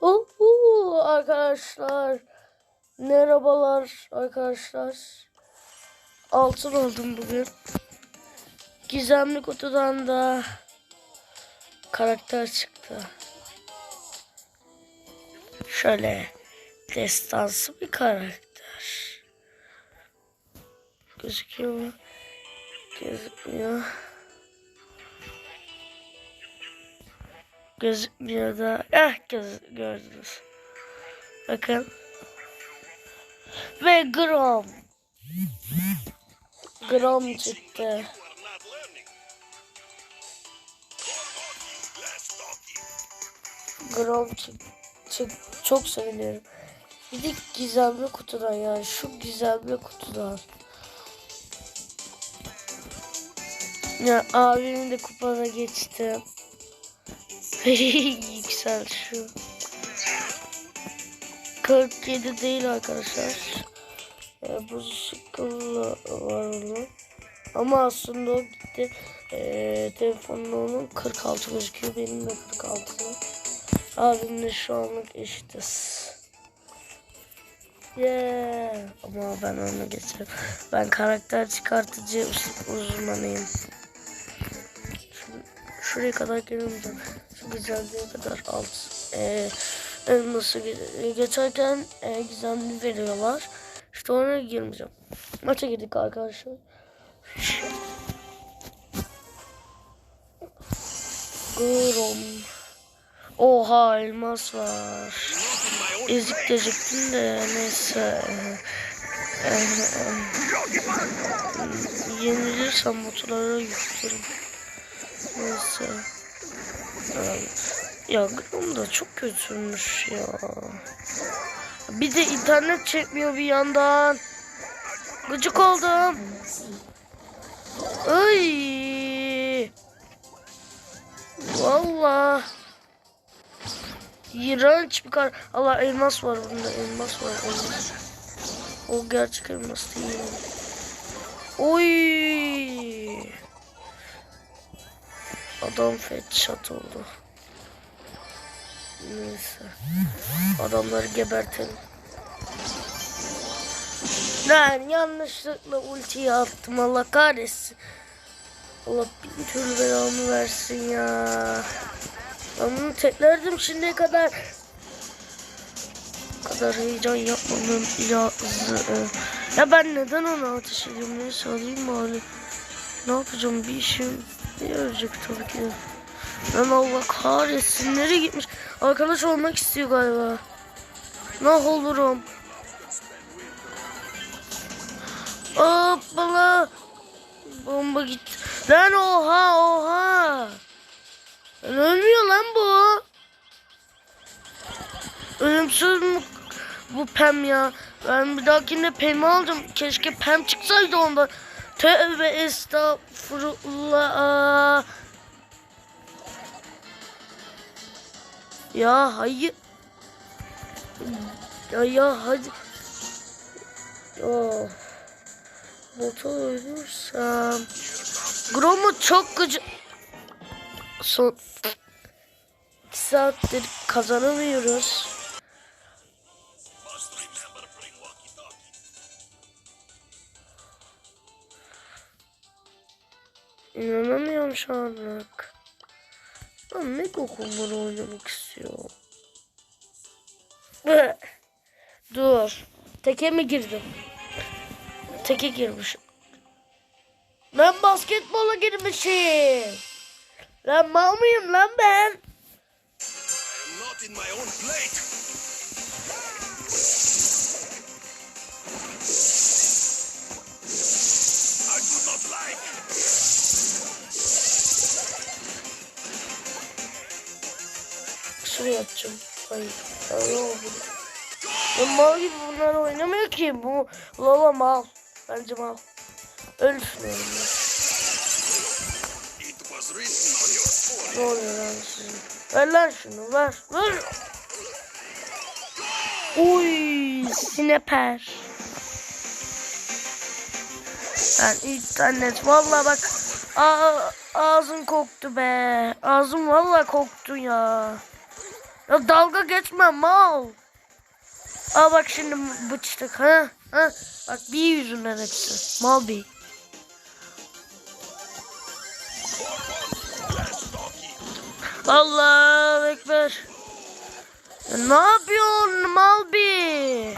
Uhu, arkadaşlar. Merhabalar arkadaşlar. Altın oldum bugün. Gizemli kutudan da karakter çıktı. Şöyle destansı bir karakter. Gözüküyor mu? Gözükmüyor. Gözükmüyor da. Eh göz, gördünüz. Bakın. Ve gram. Gram çıktı. Gram çık, çık, çok seviniyorum. Bir de gizemli kutudan yani şu gizemli kutudan. Ya abimin de kupada geçti. Yüksel şu. 47 değil arkadaşlar. Ee, bu sıkılı var onun. Ama aslında o gitti. Ee, telefonun onun 46 gözüküyor. Benim de 46. Abimle şu anlık eşitiz. Yeah. Ama ben onu geçerim. Ben karakter çıkartıcı uz- uzmanıyım. Şu- Şuraya kadar. Şu güzelliğe kadar alt. Ee, elması ge- geçerken e, gizemli veriyorlar. İşte oraya girmeyeceğim. Maça girdik arkadaşlar. Grom. Oha elmas var. Ezik diyecektim de neyse. E, Yenilirsem motorlara yüklerim. Neyse. Ya Grom da çok kötüymüş ya. Bir de internet çekmiyor bir yandan. Gıcık oldum. Ay. Valla. İğrenç bir kar. Allah elmas var bunda. Elmas var. Elmas. O gerçek elmas değil. Oy. Adam headshot oldu. Neyse. Adamları gebertelim. Lan yanlışlıkla ultiyi attım Allah kahretsin. Allah bin türlü belamı versin ya. Ben bunu teklerdim şimdiye kadar. Bu kadar heyecan yapmamam lazım. Ya ben neden ona ateş ediyorum? Neyse alayım bari. Ne yapacağım bir işim yarayacak tabii ki. Lan Allah kahretsin nereye gitmiş? Arkadaş olmak istiyor galiba. Ne olurum? Hoppala. Bomba gitti. Lan oha oha. Lan ölmüyor lan bu. Ölümsüz mü bu pem ya? Ben bir dahakinde pemi alacağım. Keşke pem çıksaydı ondan. Tövbe estağfurullah. Ya hayır. Ya ya hadi. Ya. Bota ölürsem. Grom'u çok gıcı... Son... İki saattir kazanamıyoruz. İnanamıyorum şu anlık. Ben Mega Kumbar'ı oynamak istiyorum. Dur. Teke mi girdim? Teke girmişim. Ben basketbola girmişim. Lan mal mıyım lan ben? Şuraya atacağım. Ay, ay ne oldu? Ya mal gibi bunlar oynamıyor ki. Bu Lola mal. Bence mal. Öl düşünüyorum ben. Ne oluyor lan sizin? Ver lan şunu ver. Ver. Uy sineper. Ben internet valla bak Aa, ağzım koktu be. Ağzım valla koktu ya. Ya dalga geçme mal. Aa bak şimdi bıçtık ha. Ha. Bak bir yüzünden hepsi. Mal bir. Allahu Ekber. Ne yapıyorsun mal bir?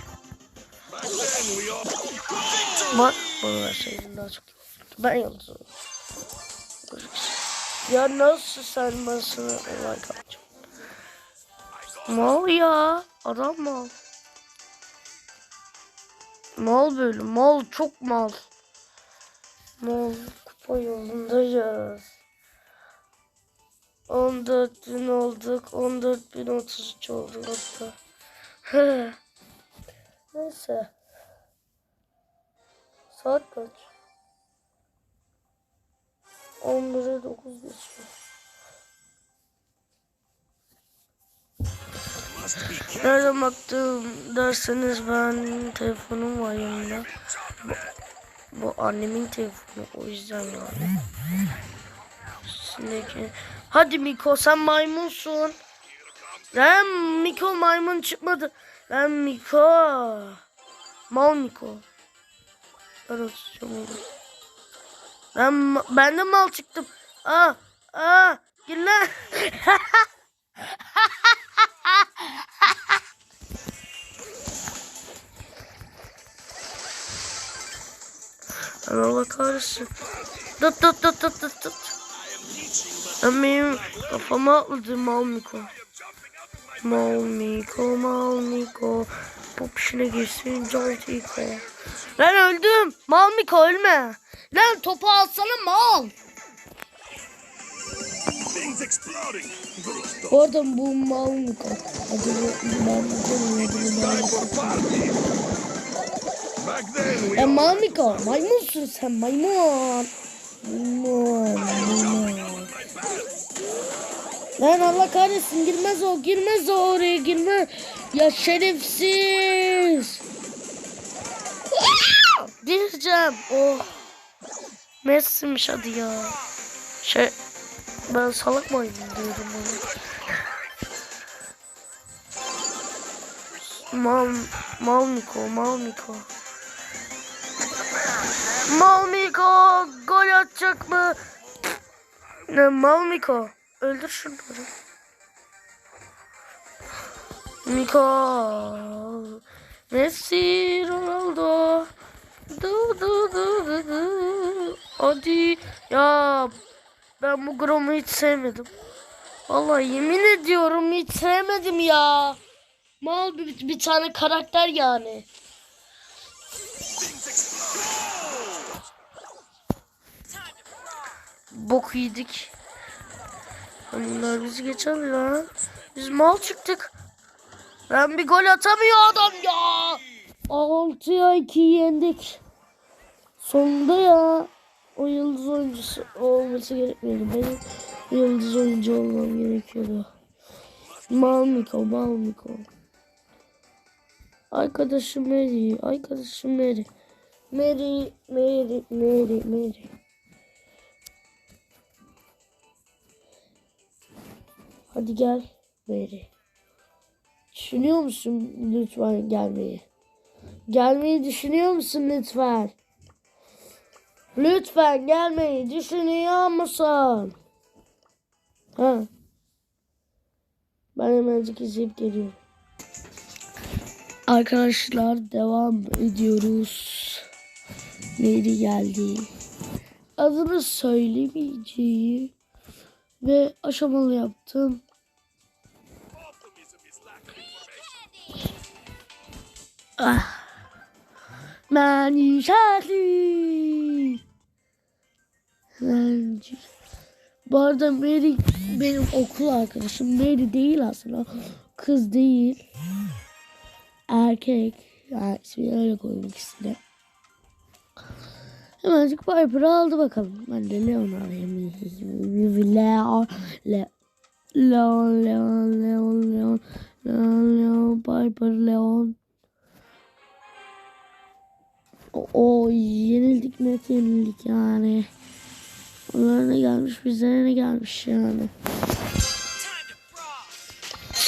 Bak bunu çok. Ben oldum. Ya nasıl ben sana olay kapacağım. Mal ya. Adam mal. Mal böyle. Mal çok mal. Mal. Kupa yolundayız. 14 bin olduk. 14 bin 33 olduk hatta. Neyse. Saat kaç? 11'e 9 geçiyor. Nereden baktım derseniz ben telefonum var yanımda. Bu, bu annemin telefonu o yüzden yani. Şimdiki... Hadi Miko sen maymunsun. Lan Miko maymun çıkmadı. Lan Miko. Mal Miko. Ben atacağım onu. Ben, ben de mal çıktım. Aa, aa, gir lan. Allah kahretsin. Tut tut tut tut tut tut. Ben benim kafama atladı mal Miko. Mal Miko, mal Miko. Pop işine girsin, John Tiko. Lan öldüm. Mal Miko ölme. Lan topu alsana mal. Stuff. Bu arada bu mal Miko. Adını ben Ya mal Miko. Maymunsun sen maymun. Maymun. Maymun. Lan Allah kahretsin girmez o girmez o oraya girme. Ya şerefsiz. Gireceğim. Oh. Messi'miş hadi ya. Şey ben salak mıyım diyorum onu. Mal, mal Miko, mal Miko. Mal Miko gol atacak mı? Ne mal Miko? Öldür şunları. Miko. Messi, Ronaldo. Du, du, du, du, du. Hadi. Ya ben bu Grom'u hiç sevmedim. Vallahi yemin ediyorum hiç sevmedim ya. Mal bir, bir tane karakter yani. Bok yedik. Bunlar bizi geçer lan. Biz mal çıktık. Ben bir gol atamıyor adam ya. 6'ya 2 yendik. Sonunda ya. O yıldız oyuncusu olması gerekmiyordu. Benim yıldız oyuncu olmam gerekiyordu. Mal Miko, Mal Miko. Arkadaşım Mary, arkadaşım Mary. Mary, Mary, Mary, Mary. Hadi gel Mary. Düşünüyor musun lütfen gelmeyi? Gelmeyi düşünüyor musun lütfen? Lütfen gelmeyi düşünüyor musun? Ha. Ben hemencik izleyip geliyorum. Arkadaşlar devam ediyoruz. Mary geldi. Adını söylemeyeceği ve aşamalı yaptım. Ah. Ben yükseldim. Ben Bu arada Mary benim okul arkadaşım. Mary değil aslında. Kız değil. Erkek. Yani ismini öyle koymak istedim. Hemencik Piper'ı aldı bakalım. Ben de Leon alayım. Leon. Le- Leon, Leon, Leon, Leon, Leon, Leon, Piper, Leon. O, yenildik net yenildik yani. Onlara ne gelmiş bizlere ne gelmiş yani.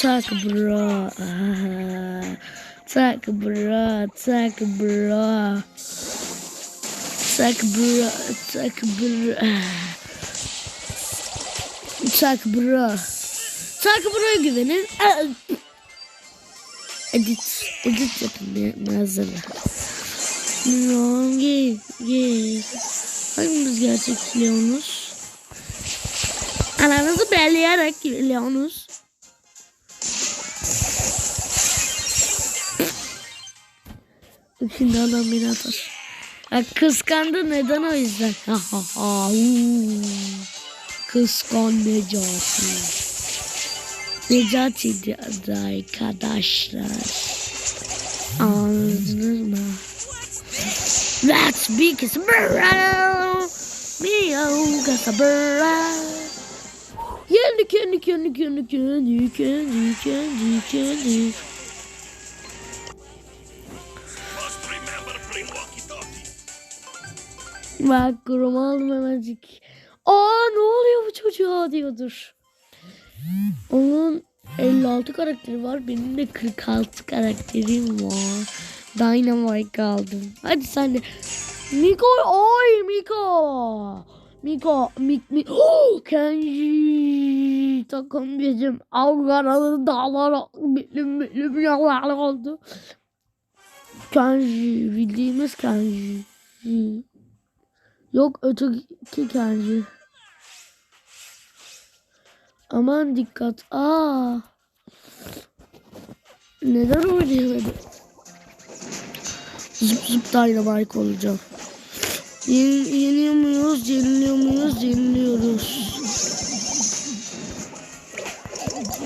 Tak bro. Tak bro. Tak bro. Tak bro. Tak bro. Ah. Tak bro. Tak bro'ya güvenin. Ah. Edit. Edit yapın ya. Malzeme. Hangi? Hangimiz gerçek Leonus? Ananızı belleyerek Leonus. Şimdi adam beni atar. Ya kıskandı neden o yüzden? Kıskan Necati. Necati arkadaşlar. Anladınız mı? Let's be Casabra. Mio Casabra. Yendik yendik yendik yendik yendik yendik yendik yendik. Bak kurum aldım hemencik. Aa ne oluyor bu çocuğa diyordur. Onun 56 karakteri var. Benim de 46 karakterim var. Dynamite aldım. Hadi sen de. Miko. Oy Miko. Miko. Mik Mik. Oh, Kenji. Takım bizim Ankaralı dağlara bilim bilim yağlar oldu. Kenji. Bildiğimiz Kenji. Yok öteki Kenji. Aman dikkat. Aa. Neden oynayamadım? Zıp zıp dynamite olacağım. Yeni, yeniyor muyuz? Yeniliyor muyuz? Yeniliyoruz.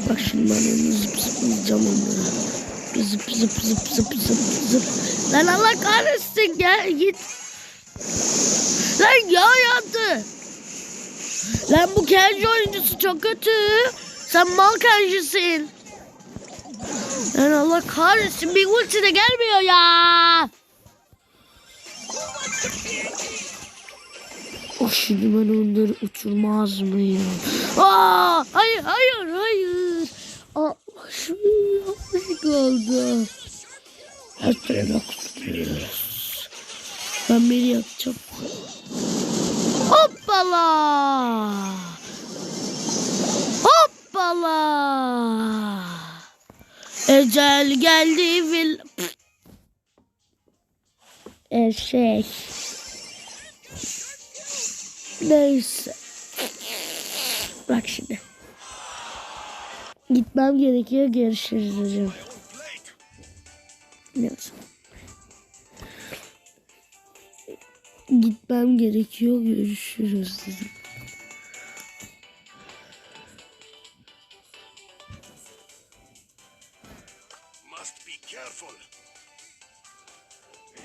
Bak şimdi ben onu zıp zıplayacağım onları. Zıp zıp zıp zıp zıp zıp. Lan Allah kahretsin gel git. Lan ya yandı. Lan bu Kenji oyuncusu çok kötü. Sen mal Kenji'sin. Lan Allah kahretsin bir ulti de gelmiyor ya. Oh şimdi ben onları uçurmaz mıyım? Aa, hayır hayır hayır. Aa, şu yanlış oldu. Her kutuyoruz. Ben biri yapacağım. Hoppala. Hoppala. Ecel geldi vil... Eşek. Neyse. Bak şimdi. Gitmem gerekiyor. Görüşürüz hocam. Neyse. Gitmem gerekiyor. Görüşürüz dedim.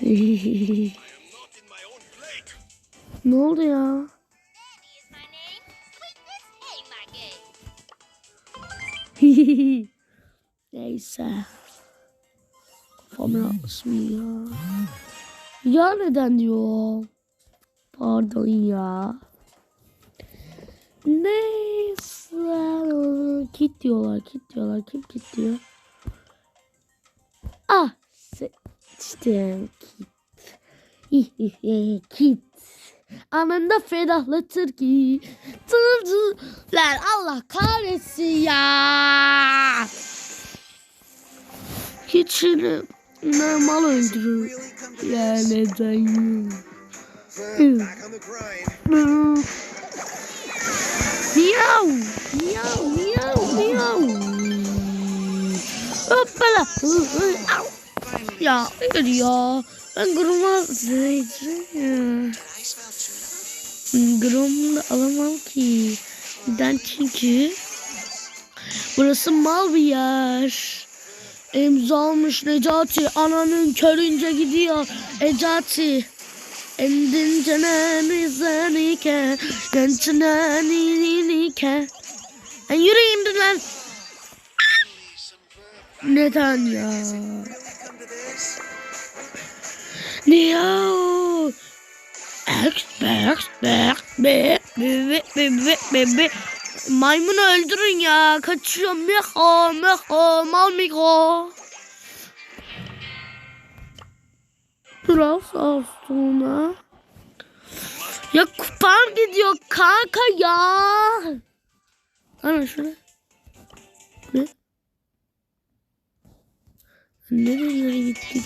Ne oldu ya? Neyse. Kafam rahatsız ya. Ya neden diyor? Pardon ya. Neyse. Kit diyorlar, kit diyorlar. Kim kit diyor? Ah, seçtim kit. kit. Anında ferahlatır ki. Tır tır. Lan Allah kahretsin ya. Hiç şimdi normal öldürür. Ya neden? Back Miyav. Miyav. Miyav. Miyav. Hoppala. Au. Ya hayır ya. Ben groma zeyeceğim. Grom da alamam ki. Neden çünkü burası mal bir yer. İmza almış Necati. Ananın körünce gidiyor. Ecati. Endin canani zanike Gen canani ninike Ben yürüyeyim dur lan Neden ya Niye o Expert, bebe, bebe, bebe, bebe. Maymunu öldürün ya. Kaçıyor. Mikro, mikro, mal mikro. Biraz sonra. Ya kupam gidiyor kanka ya. Ana şuna. Ne? Nerelere gittik?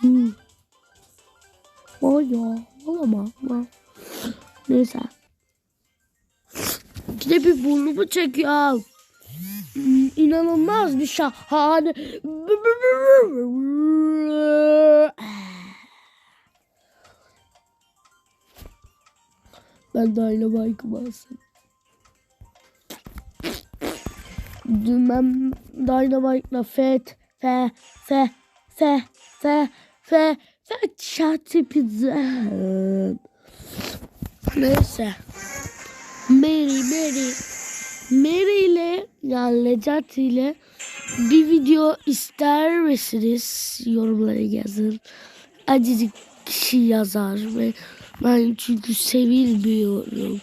Hmm. O ya. Olamam. Olamam. Neyse. Bir de bir burnumu çekiyor. İnanılmaz bir şahane. Ben Dynamite'ı alsam. Dümen Dynamite'la fet fe fe fe fe fe fe çatı pizza. Neyse. Mary Mary Mary ile yani Necati ile bir video ister misiniz? Yorumlara yazın. Acıcık kişi yazar ve ben çünkü sevilmiyorum.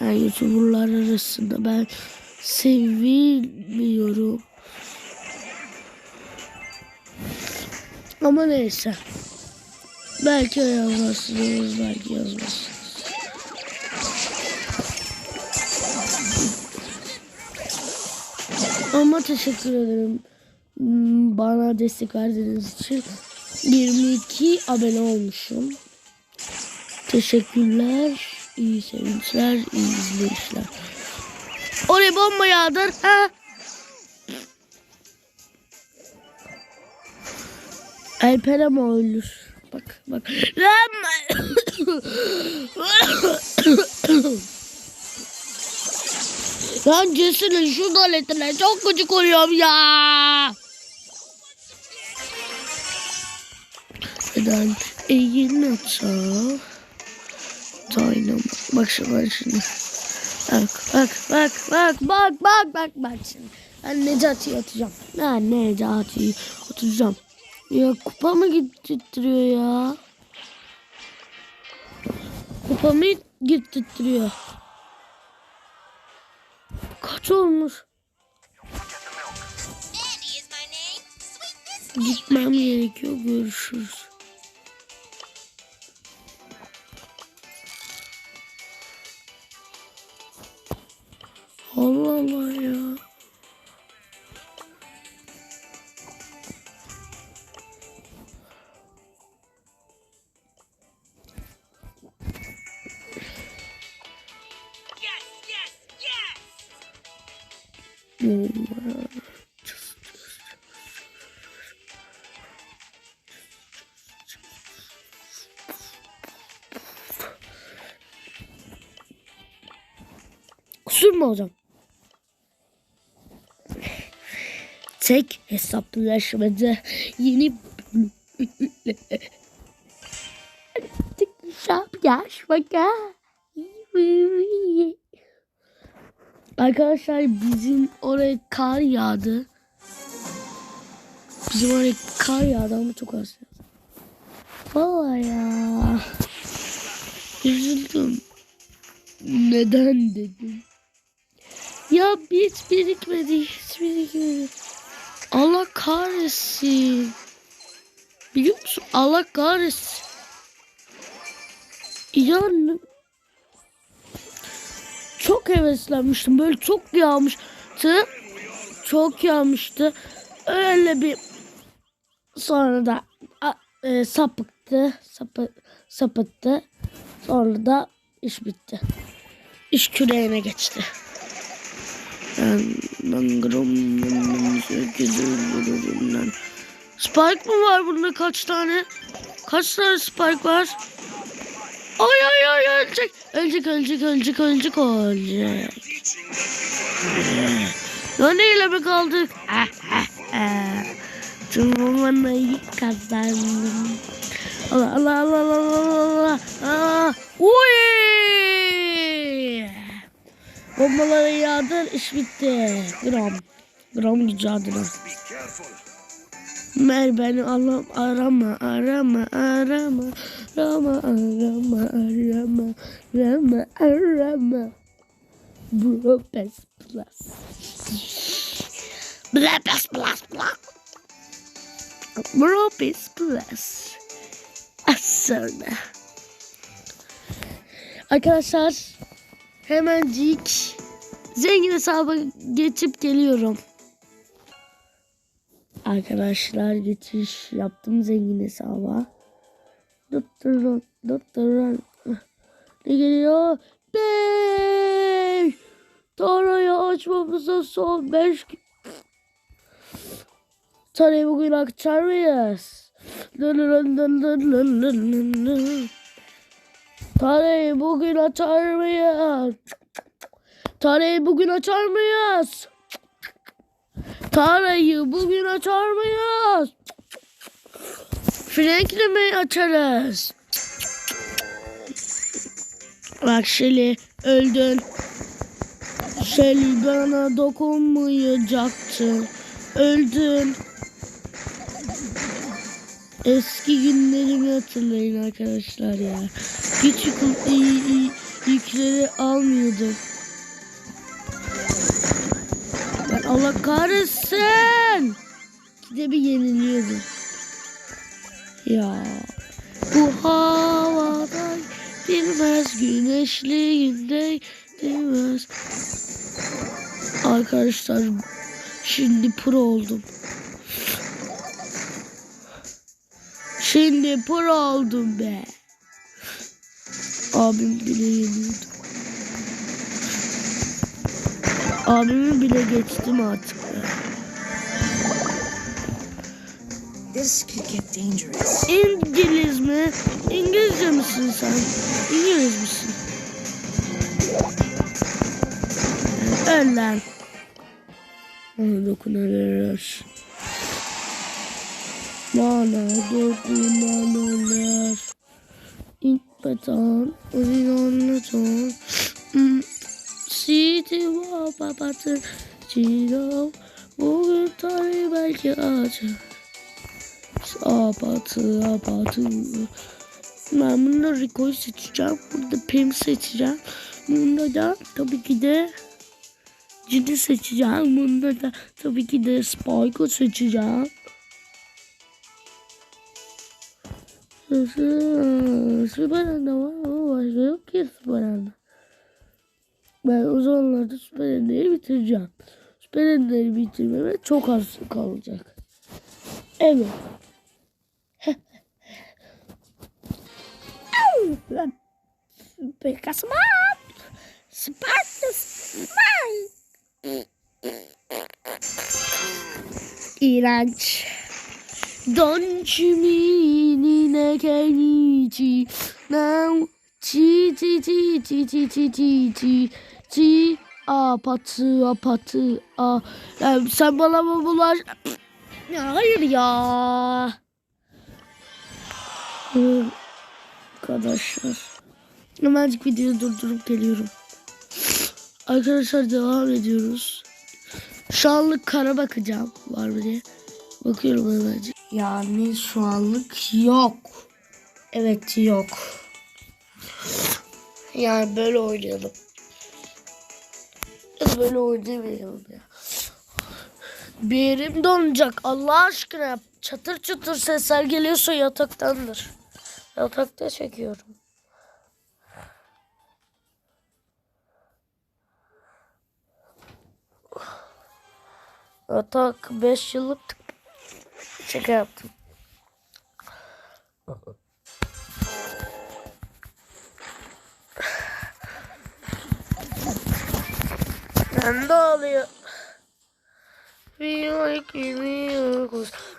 Yani YouTuber'lar arasında ben sevilmiyorum. Ama neyse. Belki yazmazsınız, belki yazmazsınız. Ama teşekkür ederim. Hmm, Bana destek verdiğiniz için 22 abone olmuşum. Teşekkürler. İyi sevinçler, iyi izleyişler. Oraya bomba yağdır. Ha? Alper ama ölür. Bak bak. Lan! Lan Cesur'un şu tuvaletine çok gıcık oluyorum ya. Neden eğilme Dynamo. Bak şimdi bak şimdi. Bak bak bak bak bak bak bak bak şimdi. Ben Necati'yi atacağım. Ben Necati'yi atacağım. Ya kupa mı gittirtiyor ya? Kupamı gittirtiyor. Kaç olmuş? Gitmem gerekiyor. Görüşürüz. Allah Allah ya. Kusur mu hocam? Tek hesaplaşmada yeni Tek hesaplaşmada Arkadaşlar bizim oraya kar yağdı. Bizim oraya kar yağdı ama çok az. Vallahi ya. Üzüldüm. Neden dedim. Ya hiç birikmedi, hiç birikmedi. Allah kahretsin. Biliyor musun? Allah kahretsin. Yani çok heveslenmiştim. Böyle çok yağmıştı. Çok yağmıştı. Öyle bir sonra da a, e, sapıktı. Sapı, sapıttı. Sonra da iş bitti. İş küreğine geçti. Ben, ben gram, ben sekiz, ben. Spike mı var bunda kaç tane? Kaç tane spike var? Ay ay ay ölecek. Ölecek ölecek ölecek ölecek ölecek. Ya neyle mi kaldık? Turnuvayı kazandım. Allah Allah Allah Allah Allah Uy! Bombaları yağdır iş bitti. Gram. Gram gücü adına. Be careful. Mer beni Allah'ım arama arama arama arama arama arama arama arama Bro best plus. Bla best plus plus. Bro best plus. Sonra. Arkadaşlar hemencik zengin hesaba geçip geliyorum. Arkadaşlar geçiş yaptım zengin hesaba. Dıttırın, dıttırın. Ne geliyor? Beş. Tarayı açmamıza son beş gün. Tarayı bugün açar mıyız? Dın dın dın dın dın dın dın Tarayı bugün açar mıyız? Tarayı bugün açar mıyız? Tarayı bugün açar mıyız? Frank'le mi açarız? Bak Shelly öldün. Shelly bana dokunmayacaktın. Öldün. Eski günlerimi hatırlayın arkadaşlar ya. Hiç yükleri almıyordum. Ben Allah kahretsin. Gide bir yeniliyordum. Ya bu havada dinmez güneşli günde dinmez. Arkadaşlar şimdi pro oldum. Şimdi pro oldum be. Abim bile yeniyordu. Abimi bile geçtim artık be. This could get dangerous. İngiliz mi? İngilizce misin sen? İngiliz misin? Öl lan. Bana dokunabilir. Bana. İlk batan, oynanan Sidi wa babatı, Cino, bugün tarih belki açar. Abatı abatı. Ben bunda Rico'yu seçeceğim. Burada Pim seçeceğim. Bunda da tabii ki de Ciddi seçeceğim. Bunda da tabii ki de Spike'ı seçeceğim. Süper Anda var ama başka yok ki Süper Anda. Ben o zamanlarda Süper Anda'yı bitireceğim. Süper Anda'yı bitirmeme çok az kalacak. Evet. Lan. Süper kasma. Spartus. İğrenç. Don't you mean in a kenichi now? Chi chi chi chi chi chi chi chi chi apatı apatı a Ya sen bana mı bulaş? Ya hayır ya. Arkadaşlar hemencik videoyu durdurup geliyorum. Arkadaşlar devam ediyoruz. Şu anlık kara bakacağım. Var mı diye. Bakıyorum hemencik yani şu anlık yok evet yok yani böyle oynayalım böyle oynamayalım ya bir yerim donacak Allah aşkına. Çatır çatır sesler geliyorsa yataktandır. Yatakta çekiyorum. Yatak 5 yıllık şaka yaptım. Ne oluyor?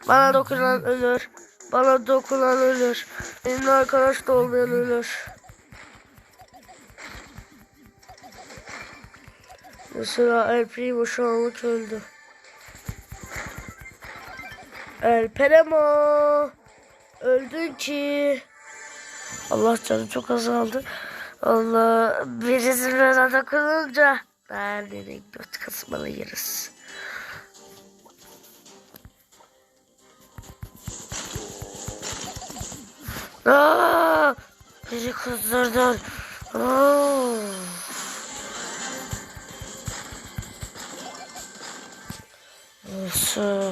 Bana dokunan ölür. Bana dokunan ölür. Benimle arkadaş da olmayan ölür. Mesela El Primo şu anlık öldü. El Öldün ki. Allah canı çok azaldı. Allah birisi bana dokununca. Nerede renk kısmını yeriz. Aa, beni kızdırdın. Aa. Nasıl?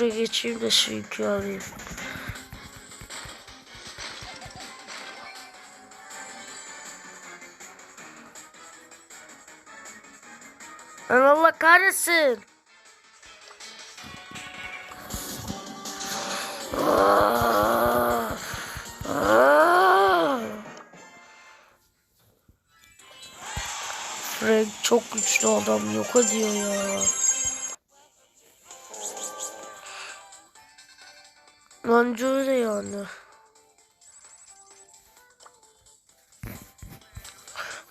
Şuraya geçeyim de şu alayım. Lan Allah kahretsin. Ah. Ah. Frank çok güçlü adam yok diyor ya. Öyle yani.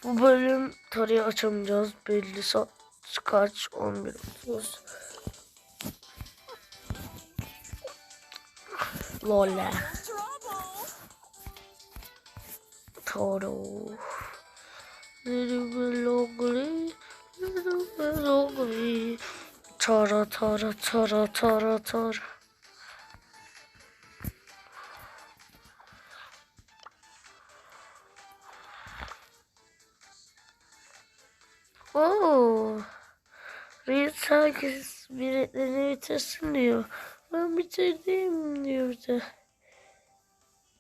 Bu bölüm tarihi açamayacağız. Belli saat kaç? 11.30. Lola. Toro. Little logly, little logly. Tara tara tara tara tara. Oo. Reis herkes biletlerini bitirsin diyor. Ben bitirdim diyor de.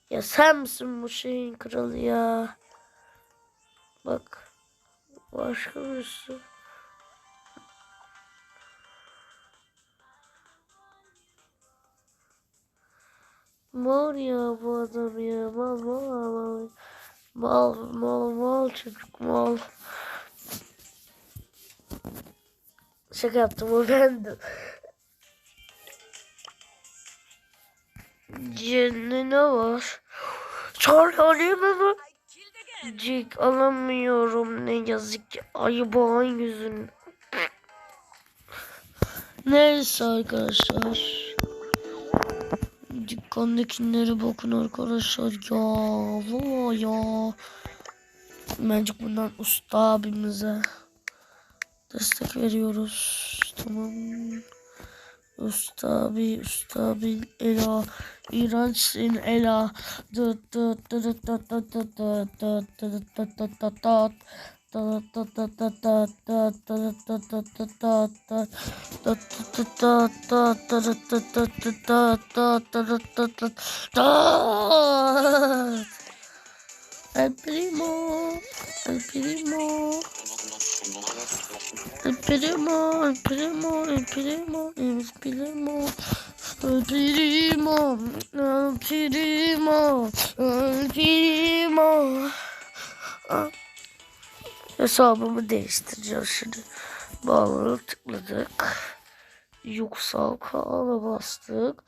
Ya sen misin bu şeyin kralı ya? Bak. Başka birisi. Mal ya bu adam ya. Mal mal mal. Mal mal mal çocuk mal. Şaka yaptım o bendim. Cennet ne var? Mı? Cik alamıyorum ne yazık ki ayıbağın yüzün. Neyse arkadaşlar. Dükkandakilere bakın arkadaşlar ya. Valla ya. Bence bundan usta abimize destek veriyoruz. Tamam. Usta abi, usta abi, Ela, iğrençsin Ela. Dıt dıt dıt dıt dıt dıt dıt dıt dıt dıt dıt dıt dıt. El primo, el primo. El primo, el primo, el primo, el primo. El primo, el primo, el primo. Ah. Hesabımı değiştireceğim şimdi. Bağlanı tıkladık. Yüksel Kağan'a bastık.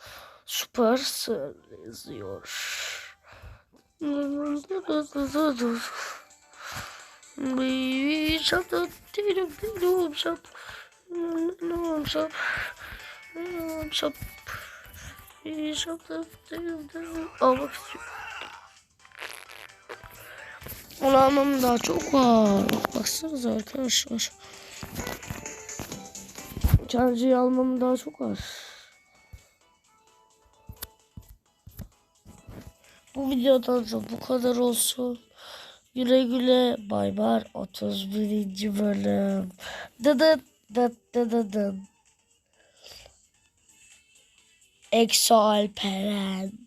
Süpersel yazıyor. Shut the doo shop. No shop. No shop. Shut the Almak istiyorum. Onu almam daha çok var. Baksanıza arkadaşlar. Charge'yi almam daha çok var. Bu videodan da bu kadar olsun. Güle güle bay bay 31. bölüm. Dıdıt dıt dıdıdın. Exo Alperen.